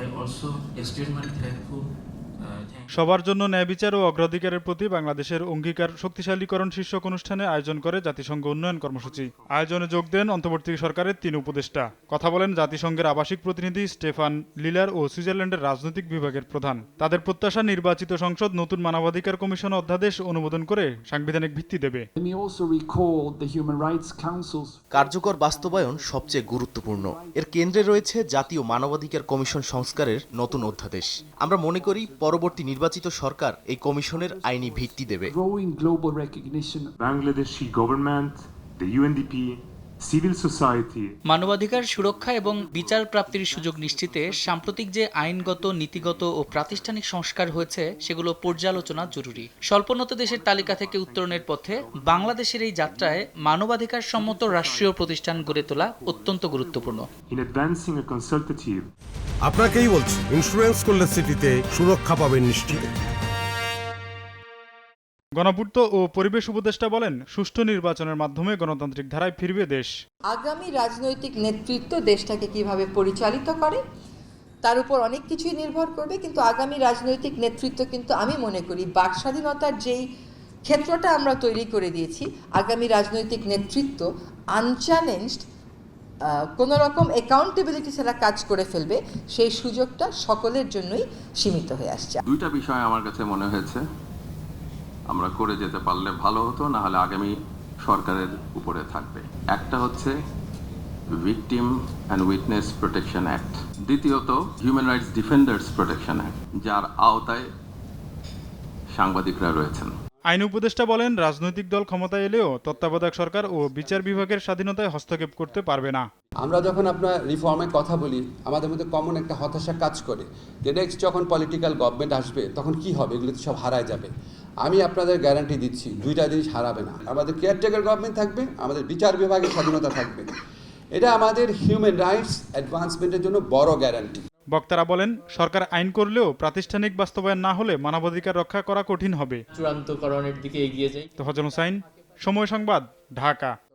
I also extend my thankful thank সবার জন্য ন্যায় বিচার ও অগ্রাধিকারের প্রতি বাংলাদেশের অঙ্গীকার শক্তিশালীকরণ শীর্ষক অনুষ্ঠানে আয়োজন করে জাতিসংঘ উন্নয়ন কর্মসূচি। আয়োজনে যোগ দেন অন্তর্বর্তী সরকারের তিন উপদেষ্টা। কথা বলেন জাতিসংঘের আবাসিক প্রতিনিধি স্টেফান লিলার ও সুইজারল্যান্ডের রাজনৈতিক বিভাগের প্রধান। তাদের প্রত্যাশা নির্বাচিত সংসদ নতুন মানবাধিকার কমিশন অধ্যাদেশ অনুমোদন করে সাংবিধানিক ভিত্তি দেবে। কার্যকর বাস্তবায়ন সবচেয়ে গুরুত্বপূর্ণ। এর কেন্দ্রে রয়েছে জাতীয় মানবাধিকার কমিশন সংস্কারের নতুন অধ্যাদেশ। আমরা মনে করি পরবর্তী নির্বাচিত সরকার এই কমিশনের আইনি ভিত্তি দেবে। Bangladeshi government UNDP civil society, মানবাধিকার সুরক্ষা এবং বিচার প্রাপ্তির সুযোগ নিশ্চিতে সাম্প্রতিক যে আইনগত নীতিগত ও প্রাতিষ্ঠানিক সংস্কার হয়েছে সেগুলো পর্যালোচনা জরুরি। স্বল্পোন্নত দেশের তালিকা থেকে উত্তরণের পথে বাংলাদেশের এই যাত্রায় মানবাধিকার সম্মত রাষ্ট্রীয় প্রতিষ্ঠান গড়ে তোলা অত্যন্ত গুরুত্বপূর্ণ। আপনাকেই বলছি ইন্স্যুরেন্স করলে সিটিতে সুরক্ষা পাবেন নিশ্চিত। গণপূর্ত ও পরিবেশ উপদেষ্টা বলেন সুষ্ঠু নির্বাচনের মাধ্যমে গণতান্ত্রিক ধারায় ফিরবে দেশ। আগামী রাজনৈতিক নেতৃত্ব দেশটাকে কীভাবে পরিচালিত করে তার উপর অনেক কিছুই নির্ভর করবে কিন্তু আগামী রাজনৈতিক নেতৃত্ব কিন্তু আমি মনে করি বাক স্বাধীনতার যেই ক্ষেত্রটা আমরা তৈরি করে দিয়েছি আগামী রাজনৈতিক নেতৃত্ব আনচ্যালেঞ্জড কোনো রকম অ্যাকাউন্টেবিলিটি ছাড়া কাজ করে ফেলবে সেই সুযোগটা সকলের জন্যই সীমিত হয়ে আসছে। দুইটা বিষয় আমার কাছে মনে হয়েছে। আমরা করে যেতে পারলে ভালো হতো না হলে আগামী সরকারের উপরে থাকবে। একটা হচ্ছে victim and witness protection act দ্বিতীয়ত human rights defenders protection act যার আওতায় সাংবাদিকরা রয়েছেন। আইন উপদেষ্টা বলেন রাজনৈতিক দল ক্ষমতায় এলেও তত্ত্বাবধায়ক সরকার ও বিচার বিভাগের স্বাধীনতায় হস্তক্ষেপ করতে পারবে না। আমরা যখন আপনার রিফর্মের কথা বলি আমাদের মধ্যে কমন একটা হতাশা কাজ করে। যে নেক্সট যখন পলিটিক্যাল গভর্নমেন্ট আসবে তখন কি হবে? এগুলো তো সব হারায় যাবে। আমি আপনাদের গ্যারান্টি দিচ্ছি দুইটা জিনিস হারাবে না। আমাদের কেয়ারটেকার গভর্নমেন্ট থাকবে আমাদের বিচার বিভাগের স্বাধীনতা থাকবে। এটা আমাদের হিউম্যান রাইটস অ্যাডভান্সমেন্টের জন্য বড় গ্যারান্টি বক্তারা বলেন সরকার আইন করলেও প্রাতিষ্ঠানিক বাস্তবায়ন না হলে মানবাধিকার রক্ষা করা কঠিন হবে। চূড়ান্তকরণের দিকে এগিয়ে যাই। তোফাজল হুসাইন সময় সংবাদ ঢাকা।